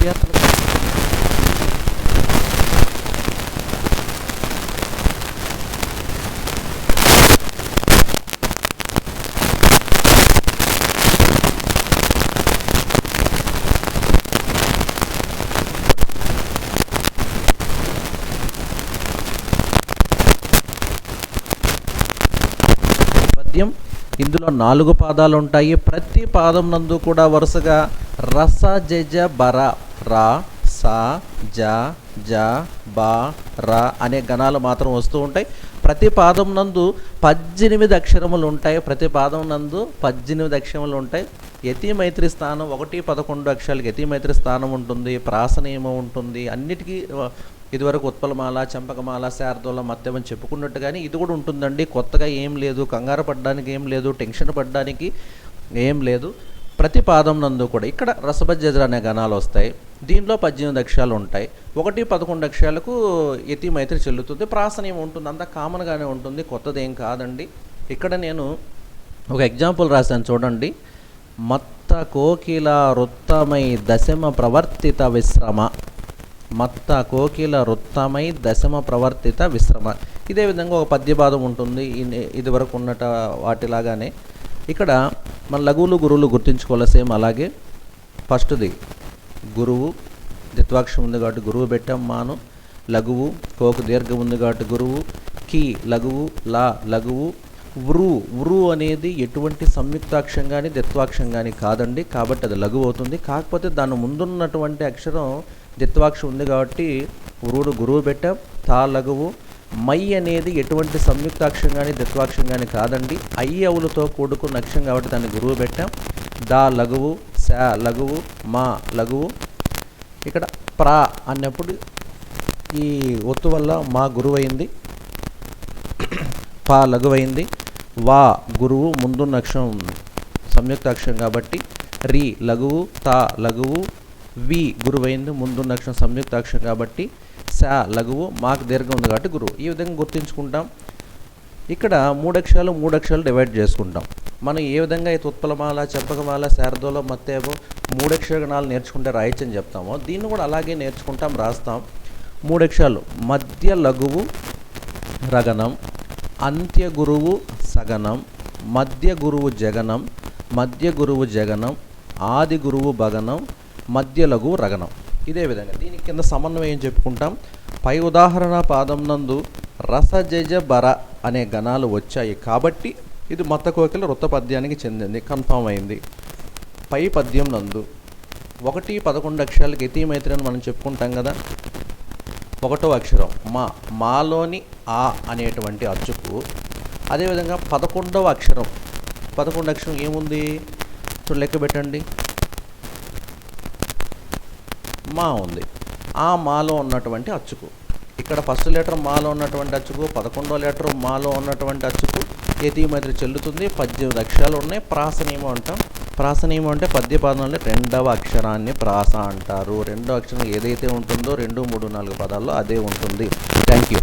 విద్యార్థులకు పద్యం. ఇందులో నాలుగు పాదాలు ఉంటాయి ప్రతి పాదం నందు కూడా వరుసగా రస జజ బర. రా సా జ జ బా రా అనే గణాలు మాత్రం వస్తూ ఉంటాయి. ప్రతి పాదం నందు పద్దెనిమిది అక్షరములు ఉంటాయి. ప్రతి పాదం నందు పద్దెనిమిది అక్షరములు ఉంటాయి. యతి మైత్రి స్థానం ఒకటి పదకొండు అక్షరాలకి యతి మైత్రి స్థానం ఉంటుంది. ప్రాసనీయమం ఉంటుంది. అన్నిటికీ ఇదివరకు ఉత్పలమాల చంపకమాల శారదోళ మత్యం అని చెప్పుకున్నట్టుగానే ఇది కూడా ఉంటుందండి. కొత్తగా ఏం లేదు. కంగారు పడడానికి ఏం లేదు. టెన్షన్ పడడానికి ఏం లేదు. ప్రతి పాదం నందు కూడా ఇక్కడ రసభజ్జర అనే గణాలు వస్తాయి. దీనిలో పద్దెనిమిది అక్షరాలు ఉంటాయి. ఒకటి పదకొండు అక్షరాలకు యతి మైత్రి చెల్లుతుంది. ప్రాసనీయం ఉంటుంది. అంతా కామన్గానే ఉంటుంది. కొత్తది ఏం కాదండి. ఇక్కడ నేను ఒక ఎగ్జాంపుల్ రాశాను చూడండి. మత్త కోకిల వృత్తమై దశమ ప్రవర్తిత విశ్రమ. మత్త కోకిల వృత్తమై దశమ ప్రవర్తిత విశ్రమ. ఇదే విధంగా ఒక పద్యపాదం ఉంటుంది. ఇది వరకు ఉన్నట వాటిలాగానే. ఇక్కడ మన లఘువులు గురువులు గుర్తుంచుకోవాలి సేమ్ అలాగే ఫస్ట్ది గురువు ద్విత్వాక్షం ఉంది కాబట్టి గురువు పెట్టాం మాను. లఘువు కోకు దీర్ఘం ఉంది కాబట్టి గురువు. కీ లఘువు లా లఘువు. వృ వృ అనేది ఎటువంటి సంయుక్తాక్షం కానీ ద్విత్వాక్షరం కానీ కాదండి. కాబట్టి అది లఘువు అవుతుంది. కాకపోతే దాని ముందున్నటువంటి అక్షరం ద్విత్వాక్షరం ఉంది కాబట్టి వృడు గురువు పెట్టాం తా లఘువు మై అనేది ఎటువంటి సంయుక్తాక్షం కానీ ద్విత్వాక్షం కానీ కాదండి. ఐ అవులతో కూడుకున్న అక్షం కాబట్టి దాన్ని గురువు పెట్టాం. దా లఘువు శా లఘువు మా లఘువు. ఇక్కడ ప్రా అన్నప్పుడు ఈ ఒత్తు వల్ల మా గురువైంది పా లఘువైంది వా గురువు ముందున్న అక్షం సంయుక్త అక్షరం కాబట్టి రి లఘువు తా లఘువు. వి గురువైంది ముందున్న అక్షరం సంయుక్త అక్షరం కాబట్టి సా లఘువు మాకు దీర్ఘం ఉంది కాబట్టి గురువు. ఈ విధంగా గుర్తించుకుంటాం. ఇక్కడ మూడు అక్షరాలు మూడు అక్షరాలు డివైడ్ చేసుకుంటాం. మనం ఏ విధంగా అయితే ఉత్పలమాల చంపకమాల శారదోలో మత్తేవో మూడు గణాలు నేర్చుకుంటే రాయొచ్చని చెప్తామో దీన్ని కూడా అలాగే నేర్చుకుంటాం రాస్తాం. మూడు అక్షరాలు మధ్య లఘువు రగనం అంత్య గురువు సగనం మధ్య గురువు జగనం మధ్య గురువు జగనం ఆది గురువు భగనం మధ్య లఘువు రగనం. ఇదే విధంగా దీని కింద సమన్వయం చెప్పుకుంటాం. పై ఉదాహరణ పాదం నందు రసజజ బర అనే గణాలు వచ్చాయి. కాబట్టి ఇది మత్త కోకిల వృత్త పద్యానికి చెందింది కన్ఫామ్ అయింది. పై పద్యం నందు ఒకటి పదకొండు అక్షరాలకి యతి మైత్రి అని మనం చెప్పుకుంటాం కదా. ఒకటో అక్షరం మా మాలోని ఆ అనేటువంటి అచ్చుకు. అదేవిధంగా పదకొండవ అక్షరం. పదకొండు అక్షరం ఏముంది? చూడు లెక్క పెట్టండి. మా ఉంది. ఆ మాలో ఉన్నటువంటి అచ్చుకు. ఇక్కడ ఫస్ట్ లెటర్ మాలో ఉన్నటువంటి అచ్చుకు పదకొండో లెటర్ మాలో ఉన్నటువంటి అచ్చుకు యతి చెల్లుతుంది. పద్దెనిమిది అక్షరాలు ఉన్నాయి. ప్రాసనీయం అంటాం. ప్రాసనీయం అంటే పద్యపాదంలో రెండవ అక్షరాన్ని ప్రాస అంటారు. రెండవ అక్షరం ఏదైతే ఉంటుందో రెండు మూడు నాలుగు పదాల్లో అదే ఉంటుంది. Thank you